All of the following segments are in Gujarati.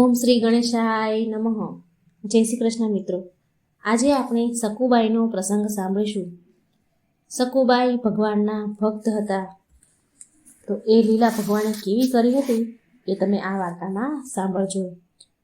ઓમ શ્રી ગણેશાય નમઃ. જય શ્રી કૃષ્ણ મિત્રો. આજે આપણે સકુબાઈનો પ્રસંગ સાંભળીશું. સકુબાઈ ભગવાનના ભક્ત હતા. તો એ લીલા ભગવાને કેવી કરી હતી એ તમે આ વાર્તામાં સાંભળજો.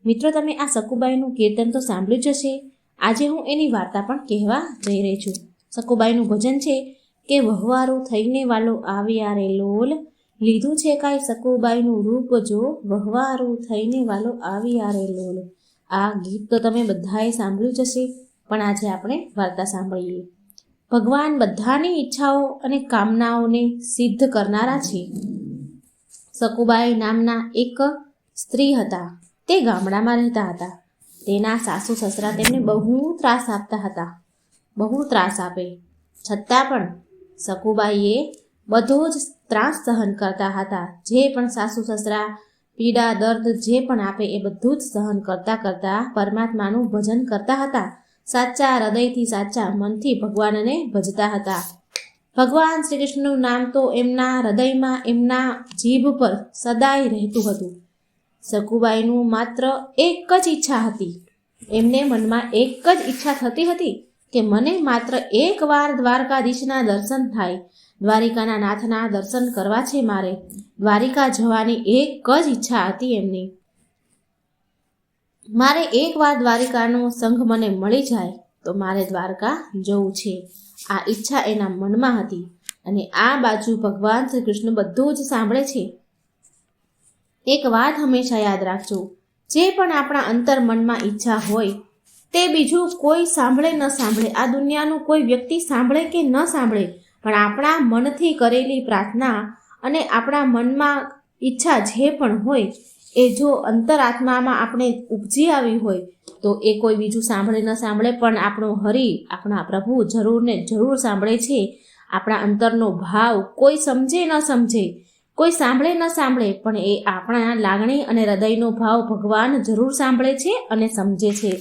મિત્રો, તમે આ સકુબાઈનું કીર્તન તો સાંભળ્યું જ હશે. આજે હું એની વાર્તા પણ કહેવા જઈ રહી છું. સકુબાઈનું ભજન છે કે, વહવારો થઈને વાલો આવ્યા રે લોલ લીધું છે કાંઈ? સકુબાઈનું રૂપ જો વહવારું થઈને વાલો આવી આરે લોલ. આ ગીત તો તમે બધાએ સાંભળ્યું જ હશે, પણ આજે આપણે વાર્તા સાંભળીએ. ભગવાન બધાની ઈચ્છાઓ અને કામનાઓને સિદ્ધ કરનારા છે. સકુબાઈ નામના એક સ્ત્રી હતા. તે ગામડામાં રહેતા હતા. તેના સાસુ સસરા તેમને બહુ ત્રાસ આપતા હતા. બહુ ત્રાસ આપે. છતાં પણ સકુબાઈએ બધો જ ત્રાસ સહન કરતા હતા. જે પણ સાસુ સસરા, પીડા, દર્દ જે પણ આપે એ બધું જ સહન કરતા કરતા પરમાત્માનું ભજન કરતા હતા. સાચા હૃદયથી સાચા મનથી ભગવાનને ભજતા હતા. ભગવાન શ્રી કૃષ્ણનું નામ તો એમના હૃદયમાં એમના જીભ પર સદાય રહેતું હતું. સકુબાઈનું માત્ર એક જ ઈચ્છા હતી. એમને મનમાં એક જ ઈચ્છા થતી હતી કે મને માત્ર એક વાર દ્વારકાધીશના દર્શન થાય. દ્વારિકાના નાથના દર્શન કરવા છે મારે. દ્વારિકા જવાની એક જ ઈચ્છા હતી એમની. મારે એકવાર દ્વારિકાનો સંઘ મને મળી જાય તો મારે દ્વારકા જવું છે. આ ઈચ્છા એના મનમાં હતી અને આ બાજુ ભગવાન શ્રી કૃષ્ણ બધું જ સાંભળે છે. એક વાત હંમેશા યાદ રાખજો, જે પણ આપણા અંતર મનમાં ઈચ્છા હોય, તે બીજું કોઈ સાંભળે ન સાંભળે. આ દુનિયાનું કોઈ વ્યક્તિ સાંભળે કે ન સાંભળે પણ આપણા મનથી કરેલી પ્રાર્થના અને આપણા મનમાં ઈચ્છા જે પણ હોય, એ જો અંતરાત્મામાં આપણે ઉપજી આવી હોય, તો એ કોઈ બીજું સાંભળે ન સાંભળે, પણ આપણો હરિ, આપણા પ્રભુ જરૂર ને જરૂર સાંભળે છે. આપણા અંતરનો ભાવ કોઈ સમજે ન સમજે, કોઈ સાંભળે ન સાંભળે, પણ એ આપણા લાગણી અને હૃદયનો ભાવ ભગવાન જરૂર સાંભળે છે અને સમજે છે.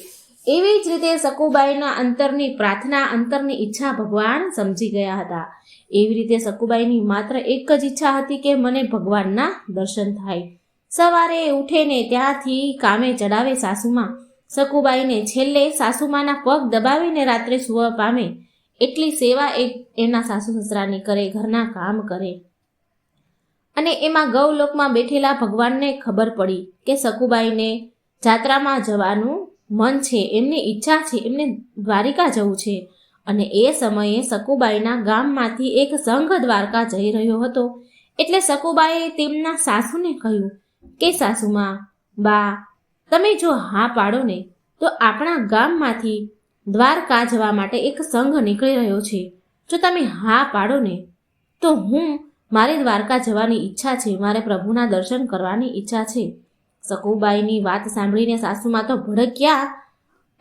એવી જ રીતે સકુબાઈના અંતરની પ્રાર્થના, અંતરની ઈચ્છા ભગવાન સમજી ગયા હતા. એવી રીતે સકુબાઈની માત્ર એક જ ઈચ્છા હતી કે મને ભગવાનના દર્શન થાય. સવારે ઉઠેને ત્યાંથી કામે ચડાવે સાસુમાં. સકુબાઈને છેલ્લે સાસુમાના પગ દબાવીને રાત્રે સુવા પામે. એટલી સેવા એ એના સાસુ સસરાની કરે, ઘરના કામ કરે. અને એમાં ગૌલોકમાં બેઠેલા ભગવાનને ખબર પડી કે સકુબાઈને જાત્રામાં જવાનું મન છે, એમની ઈચ્છા છે, એમને દ્વારિકા જવું છે. અને એ સમયે સકુબાઈના ગામમાંથી એક સંઘ દ્વારકા જઈ રહ્યો હતો. એટલે સકુબાઈએ તેમના સાસુને કહ્યું, કે સાસુમાં, બા, તમે જો હા પાડો ને, તો આપણા ગામમાંથી દ્વારકા જવા માટે એક સંઘ નીકળી રહ્યો છે. જો તમે હા પાડો ને, તો હું મારે દ્વારકા જવાની ઈચ્છા છે, મારે પ્રભુના દર્શન કરવાની ઈચ્છા છે. સકુબાઈની વાત સાંભળીને સાસુમાં તો ભડક્યા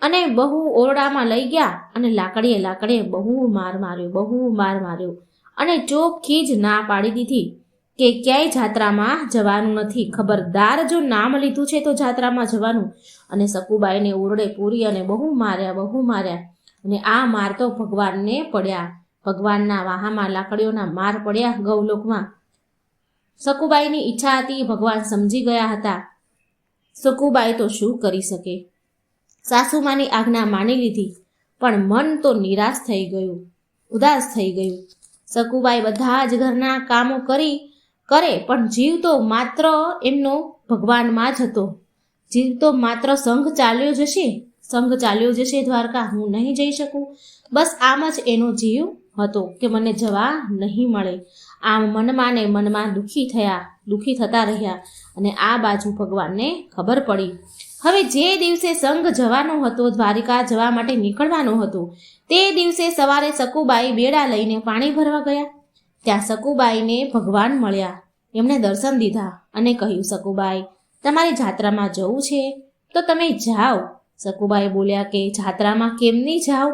અને બહુ ઓરડામાં લઈ ગયા અને લાકડીએ લાકડીએ બહુ માર માર્યો, બહુ માર માર્યો. અને ચોખ્ખી જ ના પાડી દીધી કે ક્યાંય જાત્રામાં જવાનું નથી. ખબરદાર જો નામ લીધું છે તો જાત્રામાં જવાનું. અને સકુબાઈને ઓરડે પૂરી અને બહુ માર્યા બહુ માર્યા. અને આ માર તો ભગવાનને પડ્યા. ભગવાનના વાહામાં લાકડીઓના માર પડ્યા ગૌલોકમાં. સકુબાઈની ઈચ્છા હતી, ભગવાન સમજી ગયા હતા. સકુબાઈ તો શું કરી શકે? સાસુમાની આજ્ઞા માની લીધી, પણ મન તો નિરાશ થઈ ગયું, ઉદાસ થઈ ગયું. સકુબાઈ બધા જ ઘરના કામો કરી કરે, પણ જીવ તો માત્ર એમનો ભગવાનમાં જ હતો. જીવ તો માત્ર સંઘ ચાલ્યો જશે, સંઘ ચાલ્યો જશે દ્વારકા, હું નહીં જઈ શકું. બસ આમ જ એનો જીવ હતો કે મને જવા નહીં મળે. આમ મનમાં ને મનમાં દુઃખી થયા, દુઃખી થતા રહ્યા અને આ બાજુ ભગવાનને ખબર પડી. હવે જે દિવસે સંઘ જવાનો હતો, દ્વારિકા જવા માટે નીકળવાનો હતો, તે દિવસે સવારે સકુબાઈ બેડા લઈને પાણી ભરવા ગયા. ત્યાં સકુબાઈને ભગવાન મળ્યા. એમણે દર્શન દીધા અને કહ્યું, સકુબાઈ, તમારી જાત્રામાં જવું છે? તો તમે જાઓ. સકુબાઈ બોલ્યા કે, જાત્રામાં કેમ નહીં જાઓ?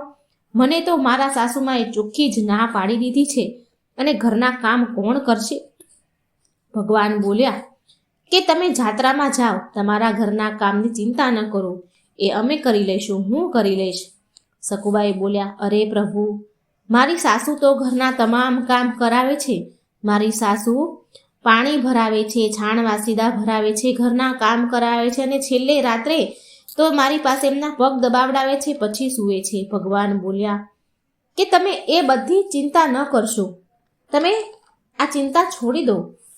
મને તો મારા સાસુમાએ ચોખ્ખી જ ના પાડી દીધી છે અને ઘરના કામ કોણ કરશે? ભગવાન બોલ્યા, કે તમે જાત્રામાં જાઓ, તમારા ઘરના કામની ચિંતા ન કરો. એ અમે કરી લઈશું, હું કરી લઈશ. સકુબાએ બોલ્યા, અરે પ્રભુ, મારી સાસુ તો ઘરના તમામ કામ કરાવે છે. મારી સાસુ પાણી ભરાવે છે છાણ વાસીદા ભરાવે છે, ઘરના કામ કરાવે છે અને છેલ્લે રાત્રે તો મારી પાસે એમના પગ દબાવડાવે છે, પછી સૂવે છે. ભગવાન બોલ્યા, કે તમે એ બધી ચિંતા ન કરશો. તમે આ ચિંતા છોડી દો.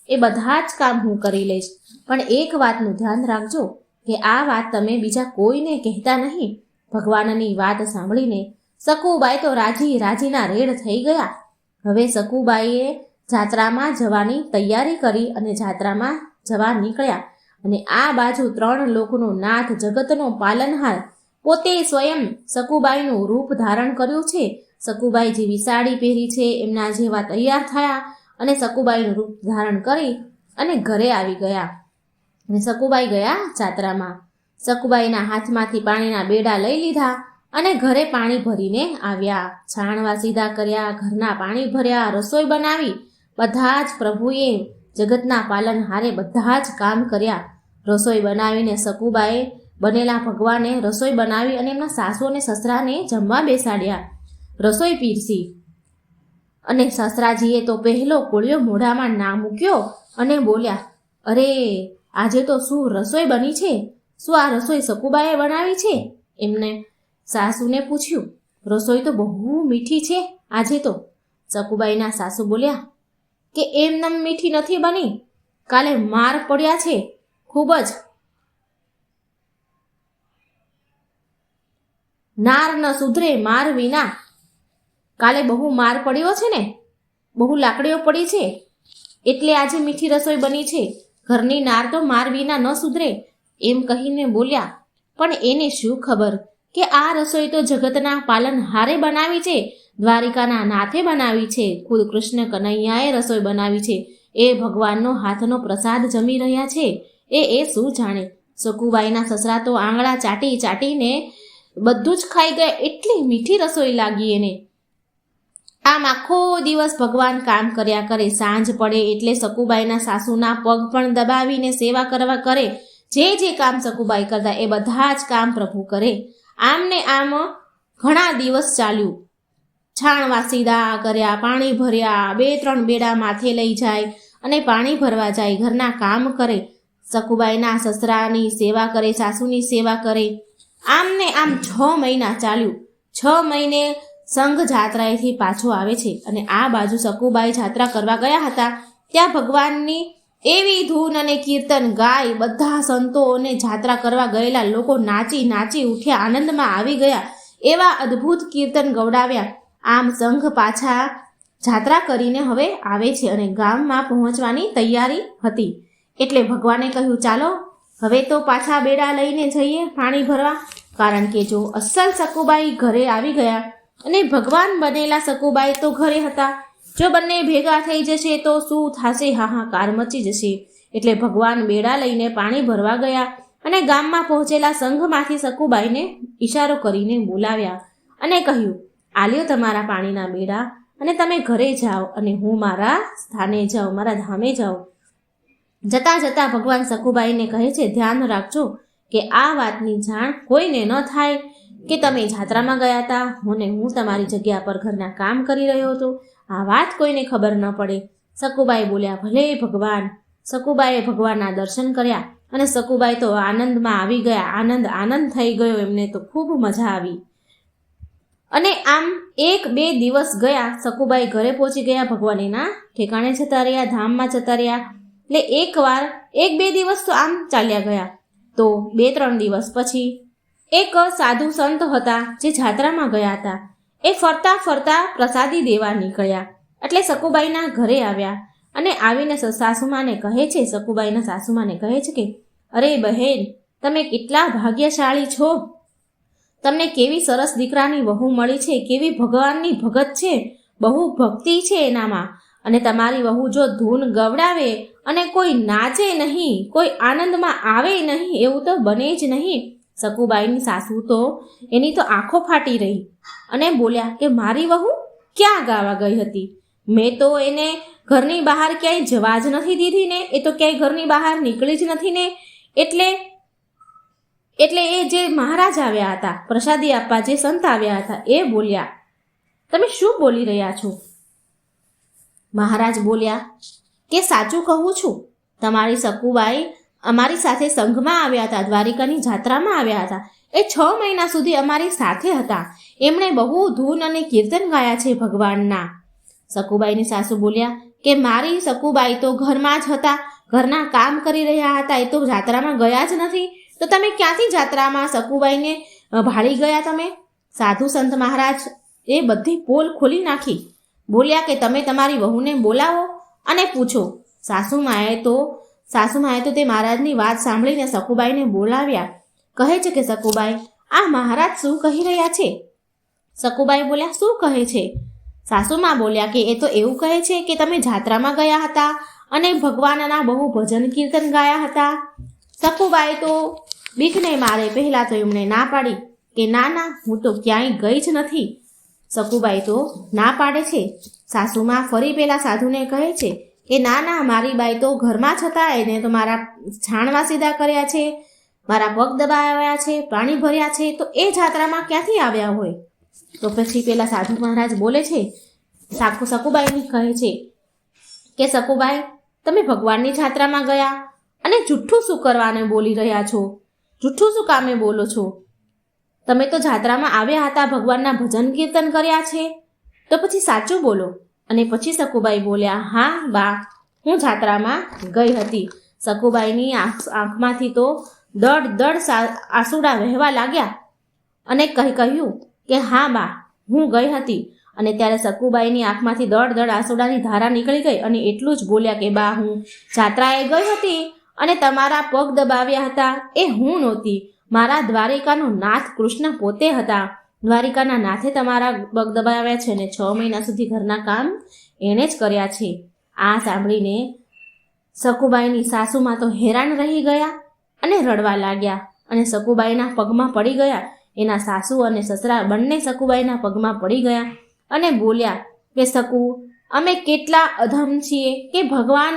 એ બધા જ કામ હું કરી લઈશ. પણ એક વાતનું ધ્યાન રાખજો, કે આ વાત તમે બીજા કોઈને કહેતા નહીં. ભગવાનની વાત સાંભળીને સકુબાઈ તો રાજી રાજીના રેડ થઈ ગયા. હવે સકુબાઈએ જાત્રામાં જવાની તૈયારી કરી અને જાત્રામાં જવા નીકળ્યા. અને આ બાજુ ત્રણ લોકનો નાથ જગતનો પાલનહાર પોતે સ્વયં સકુબાઈનું રૂપ ધારણ કર્યું છે. સકુબાઈ જેવી સાડી પહેરી છે, એમના જેવા તૈયાર થયા અને સકુબાઈનું રૂપ ધારણ કરી અને ઘરે આવી ગયા. અને સકુબાઈ ગયા જાત્રામાં. સકુબાઈના હાથમાંથી પાણીના બેડા લઈ લીધા અને ઘરે પાણી ભરીને આવ્યા. છાણવા સીધા કર્યા, ઘરના પાણી ભર્યા, રસોઈ બનાવી. બધા જ પ્રભુએ જગતના પાલન હારે બધા જ કામ કર્યા. રસોઈ બનાવીને સકુબાએ બનેલા ભગવાને રસોઈ બનાવી અને એમના સાસુ અને સસરાને જમવા બેસાડ્યા. રસોઈ પીરસી. અને સસરાજીએ તો પહેલો કોળિયો મોઢામાં ના મૂક્યો અને બોલ્યા, અરે, આજે તો શું રસોઈ બની છે? શું આ રસોઈ સકુબાએ બનાવી છે? એમને સાસુને પૂછ્યું, રસોઈ તો બહુ મીઠી છે આજે તો. સકુબાઈના સાસુ બોલ્યા કે એમનેમ મીઠી નથી બની? કાલે માર પડ્યા છે. ખૂબ જ. નાર ન સુધરે માર વિના. કાલે બહુ માર પડ્યો છે ને? બહુ લાકડીઓ પડી છે. એટલે આજે મીઠી રસોઈ બની છે. ઘરની નાર તો માર વિના ન સુધરે, એમ કહીને બોલ્યા. પણ એને શું ખબર કે આ રસોઈ તો જગતના પાલન હારે બનાવી છે. દ્વારિકાના નાથે બનાવી છે. ખુદ કૃષ્ણ કનૈયાએ રસોઈ બનાવી છે. એ ભગવાનનો હાથનો પ્રસાદ જમી રહ્યા છે. એ એ શું જાણે? સકુબાઈના સસરા તો આંગળા ચાટી ચાટીને બધું જ ખાઈ ગયા. એટલી મીઠી રસોઈ લાગી એને. આમ આખો દિવસ ભગવાન કામ કર્યા કરે. સાંજ પડે એટલે સકુબાઈના સાસુના પગ પણ દબાવીને સેવા કરવા કરે. જે જે કામ સકુબાઈ કરતા એ બધા જ કામ પ્રભુ કરે. આમને આમ ઘણા દિવસ ચાલ્યું. છાણ વાસીદા કર્યા, પાણી ભર્યા, બે ત્રણ બેડા માથે લઈ જાય અને પાણી ભરવા જાય, ઘરના કામ કરે સકુબાઈના સસરાની સેવા કરે, સાસુની સેવા કરે. આમ ને આમ છ મહિના ચાલ્યું. છ મહિને સંઘ જાત્રાએથી પાછો આવે છે અને આ બાજુ સકુબાઈ જાત્રા કરવા ગયા હતા. ત્યાં ભગવાનની એવી ધૂન અને કીર્તન ગાય બધા સંતો અને જાત્રા કરવા ગયેલા લોકો નાચી નાચી ઉઠ્યા, આનંદમાં આવી ગયા. એવા અદ્ભુત કીર્તન ગવડાવ્યા. આમ સંઘ પાછા જાત્રા કરીને હવે આવે છે અને ગામમાં પહોંચવાની તૈયારી હતી. એટલે ભગવાને કહ્યું, ચાલો, હવે તો પાછા બેડા લઈને જઈએ પાણી ભરવા. કારણ કે જો અસલ સકુબાઈ ઘરે આવી ગયા અને ભગવાન બનેલા સકુબાઈ તો ઘરે હતા, જો બંને ભેગા થઈ જશે તો શું થશે હાહાકાર મચી જશે. એટલે ભગવાન બેડા લઈને પાણી ભરવા ગયા અને ગામમાં પહોંચેલા સંઘમાંથી સકુબાઈને ઈશારો કરીને બોલાવ્યા અને કહ્યું આલ્યો તમારા પાણીના બેડા અને તમે ઘરે જાઓ અને હું મારા સ્થાને જાઉં, મારા ધામે જાઉં. જતાં જતાં ભગવાન સખુબાઈને કહે છે, ધ્યાન રાખજો કે આ વાતની જાણ કોઈને ન થાય કે તમે જાત્રામાં ગયા હતા. અને હું તમારી જગ્યા પર ઘરના કામ કરી રહ્યો હતો. આ વાત કોઈને ખબર ન પડે. સકુબાઈ બોલ્યા, ભલે ભગવાન. સકુબાઈએ ભગવાનના દર્શન કર્યા અને સકુબાઈ તો આનંદમાં આવી ગયા. આનંદ આનંદ થઈ ગયો. એમને તો ખૂબ મજા આવી. અને આમ એક બે દિવસ ગયા સકુબાઈ ઘરે પહોંચી ગયા ભગવાનીના ઠેકાણે જતા રહ્યા, ધામમાં જતા રહ્યા. એટલે એકવાર એક બે દિવસ તો આમ ચાલ્યા ગયા. તો બે ત્રણ દિવસ પછી એક સાધુ સંત હતા જે જાત્રામાં ગયા હતા. એ ફરતા ફરતા પ્રસાદી દેવા નીકળ્યા. એટલે સકુબાઈના ઘરે આવ્યા અને આવીને સાસુમાને કહે છે સકુબાઈના સાસુમાને કહે છે કે, અરે બહેન, તમે કેટલા ભાગ્યશાળી છો. તમને કેવી સરસ દીકરાની વહુ મળી છે, કેવી ભગવાનની ભગત છે, બહુ ભક્તિ છે એનામાં. અને તમારી વહુ જો ધૂન ગવડાવે અને કોઈ નાચે નહીં, કોઈ આનંદમાં આવે નહીં, એવું તો બને જ નહીં. સકુબાઈની સાસુ તો એની તો આંખો ફાટી રહી અને બોલ્યા કે મારી વહુ ક્યાં ગાવા ગઈ હતી? મેં તો એને ઘરની બહાર ક્યાંય જવા જ નથી દીધી ને, એ તો ક્યાંય ઘરની બહાર નીકળી જ નથી ને. એટલે એટલે એ જે મહારાજ આવ્યા હતા, પ્રસાદી આપવા જે સંત આવ્યા હતા, એ બોલ્યા, તમે શું બોલી રહ્યા છો? મહારાજ બોલ્યા, કે સાચું કહું છું. તમારી સકુબાઈ અમારી સાથે સંઘમાં આવ્યા હતા, દ્વારિકાની જાત્રામાં આવ્યા હતા. એ છ મહિના સુધી અમારી સાથે હતા. એમણે બહુ ધૂન અને કીર્તન ગાયા છે ભગવાનના. સકુબાઈની સાસુ બોલ્યા, કે મારી સકુબાઈ તો ઘરમાં જ હતા, ઘરના કામ કરી રહ્યા હતા, એ તો જાત્રામાં ગયા જ નથી. તો તમે ક્યાંથી જાત્રામાં સકુબાઈને ભાળી ગયા તમે? સાધુ સંત મહારાજ એ બધી પોલ ખોલી નાખી. બોલ્યા કે તમે તમારી વહુને બોલાવો અને પૂછો. સાસુમાએ તો સાસુમાએ તો તે મહારાજની વાત સાંભળીને સકુબાઈને બોલાવ્યા. કહે છે કે સકુબાઈ આ મહારાજ શું કહી રહ્યા છે? સકુબાઈ બોલ્યા, શું કહે છે? સાસુમાં બોલ્યા કે એ તો એવું કહે છે કે તમે જાત્રામાં ગયા હતા અને ભગવાનના બહુ ભજન કીર્તન ગાયા હતા. સકુબાઈ તો બીકને મારે પહેલાં તો એમણે ના પાડી કે, ના ના, હું તો ક્યાંય ગઈ જ નથી. સકુબાઈ તો ના પાડે છે. સાસુમાં ફરી પેલા સાધુને કહે છે કે, ના ના, મારી બાઈ તો ઘરમાં જ હતા, એને તો મારા છાણવા સીધા કર્યા છે, મારા પગ દબાવ્યા છે, પાણી ભર્યા છે, તો એ જાત્રામાં ક્યાંથી આવ્યા હોય? તો પછી પેલા સાધુ મહારાજ બોલે છે સાકુ સકુબાઈની કહે છે કે સકુબાઈ તમે ભગવાનની જાત્રામાં ગયા અને જુઠ્ઠું શું કરવાને બોલી રહ્યા છો? જુઠ્ઠું શું કામે બોલો છો? તમે તો જાત્રામાં આવ્યા હતા, ભગવાનના ભજન કીર્તન કર્યા છે. તો પછી સાચું બોલો. અને પછી સકુબાઈ બોલ્યા, હા, બા, હું જાત્રામાં ગઈ હતી. સકુબાઈની આંખ, આંખમાંથી તો દડ દડ આસુડા આંસુડા વહેવા લાગ્યા. અને કહી, કહ્યું કે, હા, બા, હું ગઈ હતી. અને ત્યારે સકુબાઈની આંખમાંથી દડ દડ આંસુડાની ધારા નીકળી ગઈ અને એટલું જ બોલ્યા કે, બા, હું જાત્રાએ ગઈ હતી. અને તમારા પગ દબાવ્યા હતા એ હું નહોતી. મારા દ્વારિકાનો નાથ કૃષ્ણ પોતે હતા. દ્વારિકાના નાથે તમારા પગ દબાવ્યા છે અને છ મહિના સુધી ઘરના કામ એણે જ કર્યા છે. આ સાંભળીને સકુબાઈની સાસુમાં તો હેરાન રહી ગયા અને રડવા લાગ્યા અને સકુબાઈના પગમાં પડી ગયા. એના સાસુ અને સસરા બંને સકુબાઈના પગમાં પડી ગયા અને બોલ્યા કે સકુ અમે કેટલા અધમ છીએ કે ભગવાન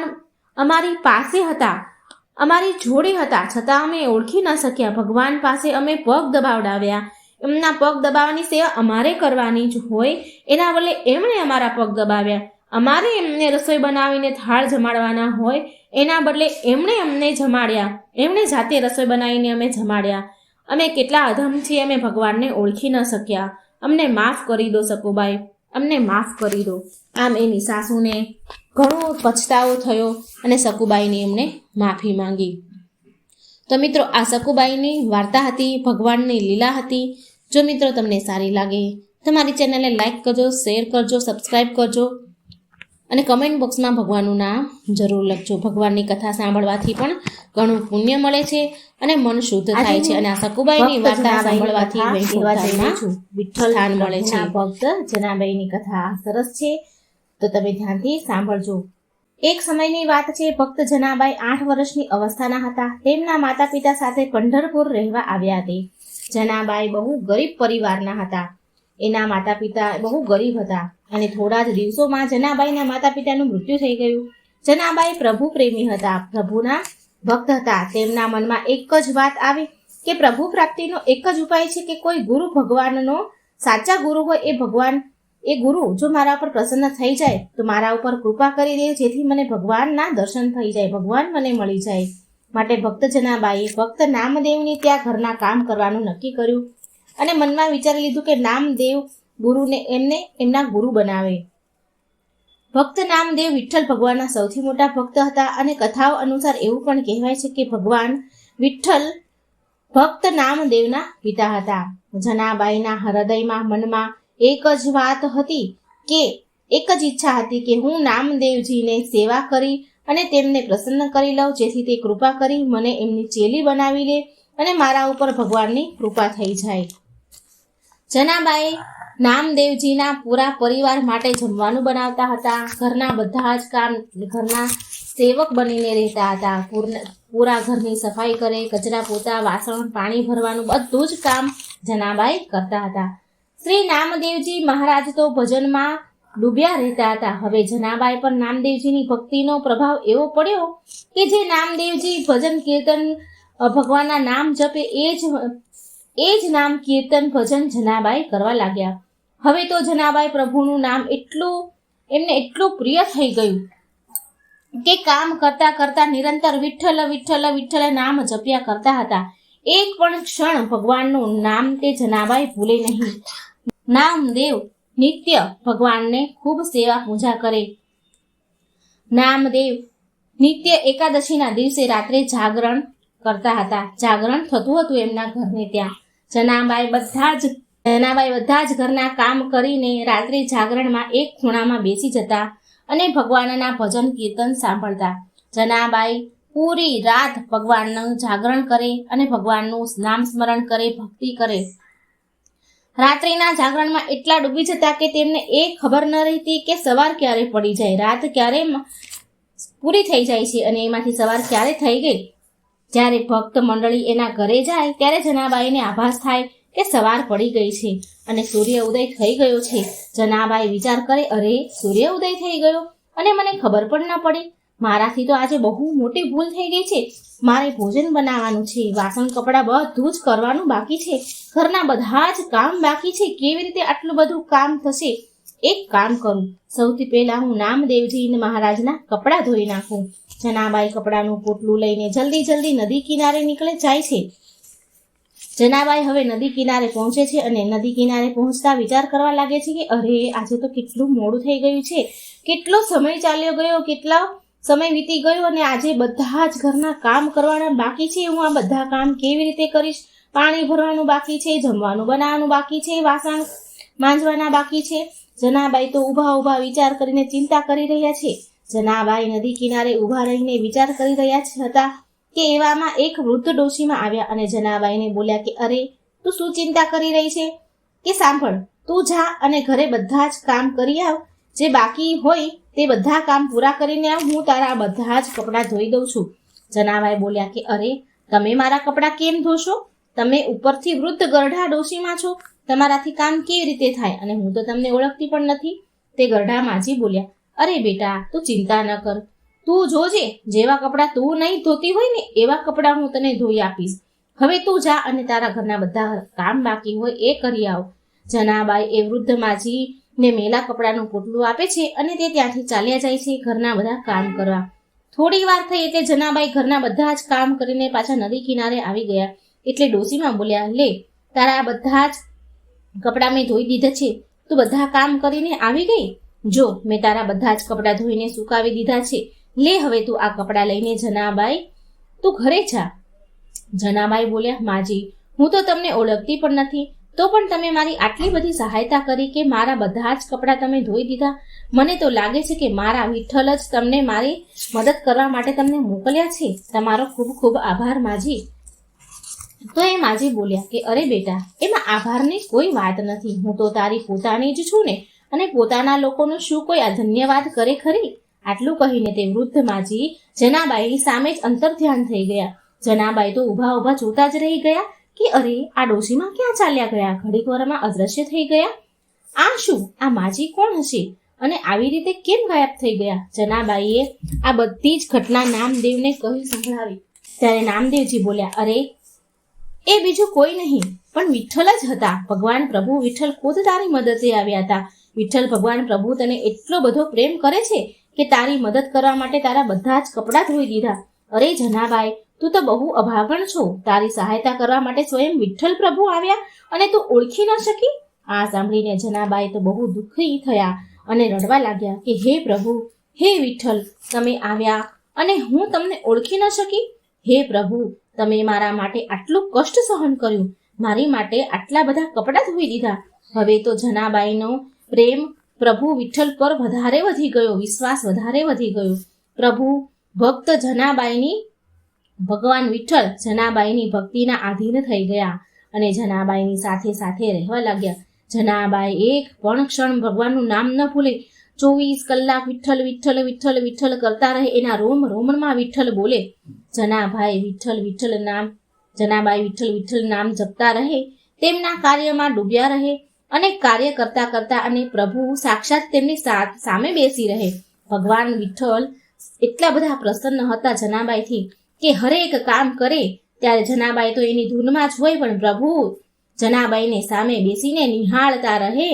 અમારી પાસે હતા. અમારી જોડે હતા, છતાં અમે ઓળખી ન શક્યા. ભગવાન પાસે અમે પગ દબાવડાવ્યા. એમના પગ દબાવવાની સેવા અમારે કરવાની જ હોય, એના બદલે એમણે અમારા પગ દબાવ્યા. અમારે એમને રસોઈ બનાવીને થાળ જમાડવાના હોય, એના બદલે એમણે અમને જમાડ્યા. એમણે જાતે રસોઈ બનાવીને અમે જમાડ્યા. અમે કેટલા અધમ છીએ, અમે ભગવાનને ઓળખી ન શક્યા. અમને માફ કરી દો સકુબાઈ અમને માફ કરી દો. આમ એની સાસુને ઘણો પછતાવો થયો અને સકુબાઈને એમણે માફી માંગી. તો મિત્રો આ સકુબાઈની વાર્તા હતી ભગવાનની લીલા હતી. જો મિત્રો તમને સારી લાગે તમારી ચેનલને લાઈક કરજો શેર કરજો સબસ્ક્રાઈબ કરજો અને કમેન્ટ બોક્સમાં ભગવાનનું નામ જરૂર લખજો. ભગવાનની કથા સાંભળવાથી પણ ઘણું પુણ્ય મળે છે અને મન શુદ્ધ થાય છે. અને આ સકુબાઈની વાર્તા સાંભળવાથી વૈકુંઠધામમાં સ્થાન મળે છે. ભક્ત જનાબાઈની કથા સરસ છે. તો તમે ધ્યાનથી સાંભળજો. એક સમયની વાત છે ભક્ત જનાબાઈ આઠ વર્ષની અવસ્થાના હતા. તેમના માતા પિતા સાથે પંઢરપુર રહેવા આવ્યા હતા જનાબાઈ બહુ ગરીબ પરિવારના હતા. એના માતા પિતા બહુ ગરીબ હતા અને થોડા જ દિવસોમાં જનાબાઈના માતા પિતાનું મૃત્યુ થઈ ગયું. જનાબાઈ પ્રભુ પ્રેમી હતા. પ્રભુના ભક્ત હતા. તેમના મનમાં એક જ વાત આવી કે પ્રભુ પ્રાપ્તિનો એક જ ઉપાય છે કે કોઈ ગુરુ ભગવાનનો સાચા ગુરુ હોય એ ભગવાન એ ગુરુ, જો મારા ઉપર પ્રસન્ન થઈ જાય, તો મારા ઉપર કૃપા કરી દે, જેથી મને ભગવાનના દર્શન થઈ જાય, ભગવાન મને મળી જાય. માટે ભક્ત જનાબાઈએ ભક્ત નામદેવની ત્યાં ઘરના કામ કરવાનું નક્કી કર્યું અને મનમાં વિચારી લીધું કે નામદેવ ગુરુને એમને એમના ગુરુ બનાવે. ભક્ત નામદેવ વિઠ્ઠલ ભગવાનના સૌથી મોટા ભક્ત હતા અને કથાઓ અનુસાર એવું પણ કહેવાય છે કે ભગવાન વિઠ્ઠલ ભક્ત નામદેવના પિતા હતા. જનાબાઈના હૃદયમાં, મનમાં એક જ વાત હતી કે એક જ ઈચ્છા હતી કે હું નામદેવજીને સેવા કરી અને તેમને પ્રસન્ન કરી લઉં, જેથી તે કૃપા કરી મને એમની ચેલી બનાવી લે અને મારા ઉપર ભગવાનની કૃપા થઈ જાય. જનાબાએ નામદેવજીના પૂરા પરિવાર માટે જમવાનું બનાવતા હતા. ઘરના બધા જ કામ ઘરના સેવક બનીને રહેતા હતા. પૂરા ઘરની સફાઈ કરે કચરા પોતા વાસણ, પાણી ભરવાનું બધું જ કામ જનાબાઈ કરતા હતા. શ્રી નામદેવજી મહારાજ તો ભજનમાં ડૂબ્યા રહેતા હતા. હવે જનાબાઈ પર નામદેવજીની ભક્તિનો પ્રભાવ એવો પડ્યો કે જે નામદેવજી ભજન કીર્તન ભગવાનના નામ જપે એ જ એ જ નામ કીર્તન, ભજન જનાબાઈ કરવા લાગ્યા. હવે તો જનાબાઈ પ્રભુનું નામ એટલું, એમને એટલું પ્રિય થઈ ગયું કે કામ કરતા કરતા નિરંતર વિઠ્ઠલ વિઠ્ઠલ વિઠ્ઠલ નામ જપ્યા કરતા હતા. એક પણ ક્ષણ ભગવાનનું નામ તે જનાબાઈ ભૂલે નહીં. નામદેવ નિત્ય ભગવાનને ખૂબ સેવા પૂજા કરે. નામદેવ નિત્ય એકાદશીના દિવસે રાત્રે જાગરણ કરતા હતા. જાગરણ થતું હતું એમના ઘરને ત્યાં. જનાબાઈ બધા જ, જનાબાઈ બધા જ ઘરના કામ કરીને રાત્રે જાગરણમાં એક ખૂણામાં બેસી જતા અને ભગવાનના ભજન કીર્તન સાંભળતા. જનાબાઈ પૂરી રાત ભગવાનનું જાગરણ કરે અને ભગવાનનું નામ સ્મરણ કરે, ભક્તિ કરે. રાત્રિના જાગરણમાં એટલા ડૂબી જતા કે તેમને એ ખબર ન રહેતી કે સવાર ક્યારે પડી જાય. રાત ક્યારે પૂરી થઈ જાય છે અને એમાંથી સવાર ક્યારે થઈ ગઈ? જ્યારે ભક્ત મંડળી એના ઘરે જાય, ત્યારે જનાબાઈને આભાસ થાય કે સવાર પડી ગઈ છે અને સૂર્ય ઉદય થઈ ગયો છે. જનાબાઈ વિચાર કરે, અરે, સૂર્ય ઉદય થઈ ગયો? અને મને ખબર પણ ન પડી. મારાથી તો આજે બહુ મોટી ભૂલ થઈ ગઈ છે. મારે ભોજન બનાવવાનું છે, વાસણ, કપડાં બધું જ કરવાનું બાકી છે. ઘરના બધા જ કામ બાકી છે. કેવી રીતે આટલું બધું કામ થશે? એક કામ કરું. સૌથી પહેલા હું નામદેવજી મહારાજના કપડાં ધોઈ નાખું. જનાબાઈ કપડાનું પોટલું લઈને જલ્દી જલ્દી નદી કિનારે નીકળે જાય છે. જનાબાઈ હવે નદી કિનારે પહોંચે છે અને નદી કિનારે પહોંચતા વિચાર કરવા લાગે છે કે અરે, આજે તો કેટલું મોડું થઈ ગયું છે. કેટલો સમય ચાલ્યો ગયો, કેટલા સમય વીતી ગયો અને આજે બધા જ ઘરના કામ કરવાના બાકી છે. હું આ બધા કામ કેવી રીતે કરીશ? પાણી ભરવાનું બાકી છે, જમવાનું બનાવવાનું બાકી છે, વાસણ માંજવાના બાકી છે. જનાબાઈ તો ઊભા ઊભા વિચાર કરીને ચિંતા કરી રહ્યા છે. જનાબાઈ નદી કિનારે ઊભા રહીને વિચાર કરી રહ્યા હતા કે એવામાં એક વૃદ્ધ ડોશીમાં આવ્યા અને જનાબાઈને બોલ્યા કે, અરે, તું શું ચિંતા કરી રહી છે? કે સાંભળ, તું જા અને ઘરે બધા જ કામ કરી આવ. જે બાકી હોય તે બધા કામ પૂરા કરીને હું તારા બધા જ કપડાં ધોઈ દઉં છું. જનાવાએ બોલ્યા કે, અરે, તમે મારા કપડાં કેમ ધોશો? તમે ઉપરથી વૃદ્ધ ગરઢા ડોશીમાં છો. તમારાથી કામ કેવી રીતે થાય? અને હું તો તમને ઓળખતી પણ નથી. તે ગરઢા માજી બોલ્યા, અરે બેટા, તું ચિંતા ન કર. તું જોજે, જેવા કપડાં તું નહીં ધોતી હોય ને, એવા કપડાં હું તને ધોઈ આપીશ. હવે તું જા અને તારા ઘરના બધા કામ બાકી હોય એ કરી આવ. જનાબાઈ એ વૃદ્ધ માજી ને મેલા કપડાનું પોટલું આપે છે અને તે ત્યાંથી ચાલ્યા જાય છે ઘરના બધા કામ કરવા. થોડી વાર થઈ એટલે જનાબાઈ ઘરના બધા જ કામ કરીને પાછા નદી કિનારે આવી ગયા. એટલે ડોસીમાં બોલ્યા, લે, તારા બધા જ કપડાં મેં ધોઈ દીધા છે. તું બધા કામ કરીને આવી ગઈ? જો, મેં તારા બધા જ કપડાં ધોઈને સુકાવી દીધા છે. લે, હવે તું આ કપડાં લઈને જનાબાઈ, તું ઘરે જા. જનાબાઈ બોલ્યા, માજી, હું તો તમને ઓળખતી પણ નથી. તો પણ તમે મારી આટલી બધી સહાયતા કરી કે મારા બધા જ કપડાં તમે ધોઈ દીધા. મને તો લાગે છે કે મારા વિઠ્ઠલ જ તમને મારી મદદ કરવા માટે તમને મોકલ્યા છે. તમારો ખૂબ ખૂબ આભાર માજી. તો એ માજી બોલ્યા કે, અરે બેટા, એમાં આભારની કોઈ વાત નથી. હું તો તારી પોતાની જ છું ને. અને પોતાના લોકોનું શું કોઈ આ ધન્યવાદ કરે ખરી? આટલું કહીને તે વૃદ્ધ માજી જનાબાઈની સામે જ અંતર ધ્યાન થઈ ગયા. જનાબાઈ તો ઊભા ઊભા જોતા જ રહી ગયા. કે અરે, આ ડોશીમાં ક્યાં ચાલ્યા ગયા? ઘડીક વારમાં અદ્રશ્ય થઈ ગયા? આ શું? આ માજી કોણ હશે? અને આવી રીતે કેમ ગાયબ થઈ ગયા? જનાબાઈએ આ બધી જ ઘટના નામદેવને કહી સંભળાવી. ત્યારે નામદેવજી બોલ્યા, અરે, એ બીજું કોઈ નહીં, પણ વિઠ્ઠલ જ હતા. ભગવાન પ્રભુ વિઠ્ઠલ ખુદ તારી મદદે આવ્યા હતા. વિઠ્ઠલ ભગવાન પ્રભુ તને એટલો બધો પ્રેમ કરે છે કે તારી મદદ કરવા માટે તારા બધા જ કપડાં ધોઈ દીધા. અરે જનાબાઈ તું તો બહુ અભાગણ છો. તારી સહાયતા કરવા માટે સ્વયં વિઠ્ઠલ પ્રભુ આવ્યા અને તું ઓળખી ન શકી? આ સાંભળીને જનાબાઈ તો બહુ દુઃખી થયા અને રડવા લાગ્યા કે, હે પ્રભુ, હે વિઠ્ઠલ, તમે આવ્યા અને હું તમને ઓળખી ન શકી? હે પ્રભુ, તમે મારા માટે આટલું કષ્ટ સહન કર્યું. મારી માટે આટલા બધા કપડાં ધોઈ દીધા. હવે તો જનાબાઈનો પ્રેમ પ્રભુ વિઠ્ઠલ પર વધારે વધી ગયો, વિશ્વાસ વધારે વધી ગયો. પ્રભુ, ભક્ત જનાબાઈની ભગવાન વિઠ્ઠલ જનાબાઈની ભક્તિના આધીન થઈ ગયા અને જનાબાઈની સાથે સાથે રહેવા લાગ્યા. જનાબાઈ એક પણ ક્ષણ ભગવાનનું નામ ન ભૂલે. ચોવીસ કલાક વિઠ્ઠલ વિઠ્ઠલ વિઠ્ઠલ વિઠ્ઠલ કરતા રહે એના રોમ રોમણમાં વિઠ્ઠલ બોલે. જનાભાઈ વિઠ્ઠલ વિઠ્ઠલ નામ, જનાબાઈ વિઠ્ઠલ વિઠ્ઠલ નામ જપતા રહે, તેમના કાર્યમાં ડૂબ્યા રહે અને કાર્ય કરતા કરતા અને પ્રભુ સાક્ષાત તેમની સામે બેસી રહે. ભગવાન વિઠ્ઠલ એટલા બધા પ્રસન્ન હતા જનાબાઈથી. કે હરેક કામ કરે, ત્યારે જનાબાઈ તો એની ધૂનમાં જ હોય પણ પ્રભુ, જનાબાઈને સામે બેસીને નિહાળતા રહે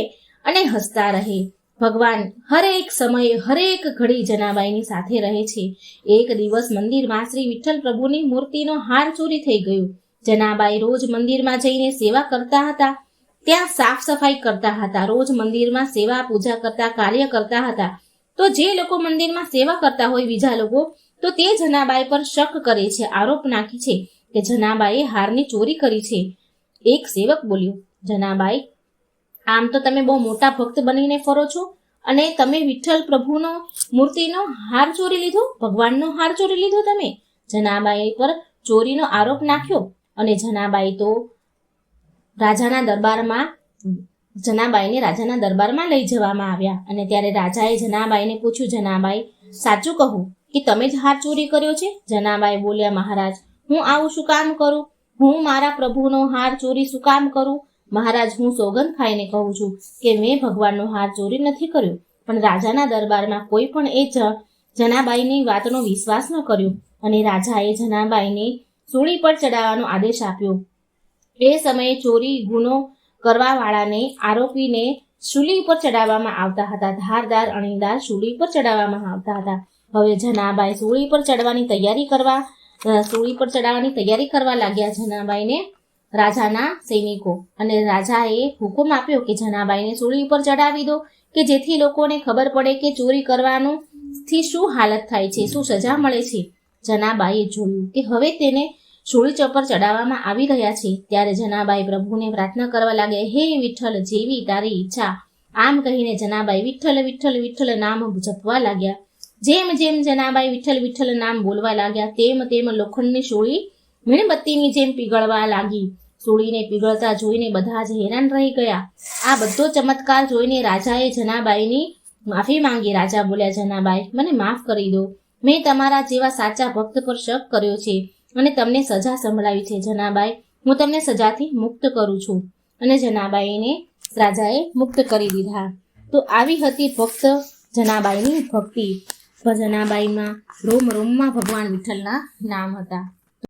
અને હસતા રહે. ભગવાન હરેક સમયે હરેક ઘડી જનાબાઈની સાથે રહે છે. એક દિવસ મંદિરમાં શ્રી વિઠ્ઠલ પ્રભુની મૂર્તિનો હાર ચોરી થઈ ગયો. જનાબાઈ રોજ મંદિરમાં જઈને સેવા કરતા હતા. ત્યાં સાફ સફાઈ કરતા હતા. રોજ મંદિરમાં સેવા પૂજા કરતા, કાર્ય કરતા હતા. તો જે લોકો મંદિરમાં સેવા કરતા હોય, બીજા લોકો તો તે જનાબાઈ પર શક કરે છે, આરોપ નાખે છે કે જનાબાઈએ હારની ચોરી કરી છે. એક સેવક બોલ્યો, જનાબાઈ, આમ તો તમે બહુ મોટા ભક્ત બનીને ફરો છો અને તમે વિઠ્ઠલ પ્રભુનો મૂર્તિનો હાર ચોરી લીધો, ભગવાનનો હાર ચોરી લીધો તમે? જનાબાઈ પર ચોરીનો આરોપ નાખ્યો અને જનાબાઈ તો રાજાના દરબારમાં, જનાબાઈને રાજાના દરબારમાં લઈ જવામાં આવ્યા અને ત્યારે રાજાએ જનાબાઈને પૂછ્યું, જનાબાઈ, સાચું કહું કે તમે જ હાર ચોરી કર્યો છે? જનાબાઈ બોલ્યા, મહારાજ, હું આવું શું કામ કરું? હું મારા પ્રભુનો હાર ચોરી શું કામ કરું? મહારાજ, હું સોગંદ ખાઈને કહું છું કે મેં ભગવાનનો હાર ચોરી નથી કર્યો, પણ રાજાના દરબારમાં કોઈ પણ એ જનાબાઈની વાતનો વિશ્વાસ ન કર્યો અને રાજાએ જનાબાઈને સૂળી પર ચડાવવાનો આદેશ આપ્યો. એ સમયે ચોરી, ગુનો કરવાવાળાને આરોપીને શૂલી ઉપર ચડાવવામાં આવતા હતા. ધારદાર, અણીદાર શૂલી પર ચડાવવામાં આવતા હતા. હવે જનાબાઈ સૂળી પર ચડવાની તૈયારી કરવા સૂળી પર ચડાવવાની તૈયારી કરવા લાગ્યા જનાબાઈને રાજાના સૈનિકો. અને રાજાએ હુકમ આપ્યો કે જનાબાઈને સૂળી ઉપર ચડાવી દો, કે જેથી લોકોને ખબર પડે કે ચોરી કરવાનું થી શું હાલત થાય છે, શું સજા મળે છે. જનાબાઈએ જોયું કે હવે તેને સૂળી ચપર ચડાવવામાં આવી રહ્યા છે. ત્યારે જનાબાઈ પ્રભુને પ્રાર્થના કરવા લાગ્યા, હે વિઠ્ઠલ, જેવી તારી ઈચ્છા. આમ કહીને જનાબાઈ વિઠ્ઠલ વિઠ્ઠલ વિઠ્ઠલ નામ જપવા લાગ્યા. જેમ જેમ જનાબાઈ વિઠ્ઠલ વિઠ્ઠલ નામ બોલવા લાગ્યા, તેમ તેમ લોખંડની સૂળી મીણબત્તીની જેમ પીગળવા લાગી. સૂળીને પીગળતા જોઈને બધા જ હેરાન રહી ગયા. આ બધો ચમત્કાર જોઈને રાજાએ જનાબાઈની માફી માંગી. રાજા બોલ્યા, જનાબાઈ, મને માફ કરી દો. મેં તમારા જેવા સાચા ભક્ત પર શક કર્યો છે અને તમને સજા સંભળાવી છે. જનાબાઈ, હું તમને સજાથી મુક્ત કરું છું. અને જનાબાઈને રાજાએ મુક્ત કરી દીધા. તો આવી હતી ભક્ત જનાબાઈની ભક્તિ. જનાબાઈમાં રોમ રોમમાં ભગવાન વિઠ્ઠલના નામ હતા.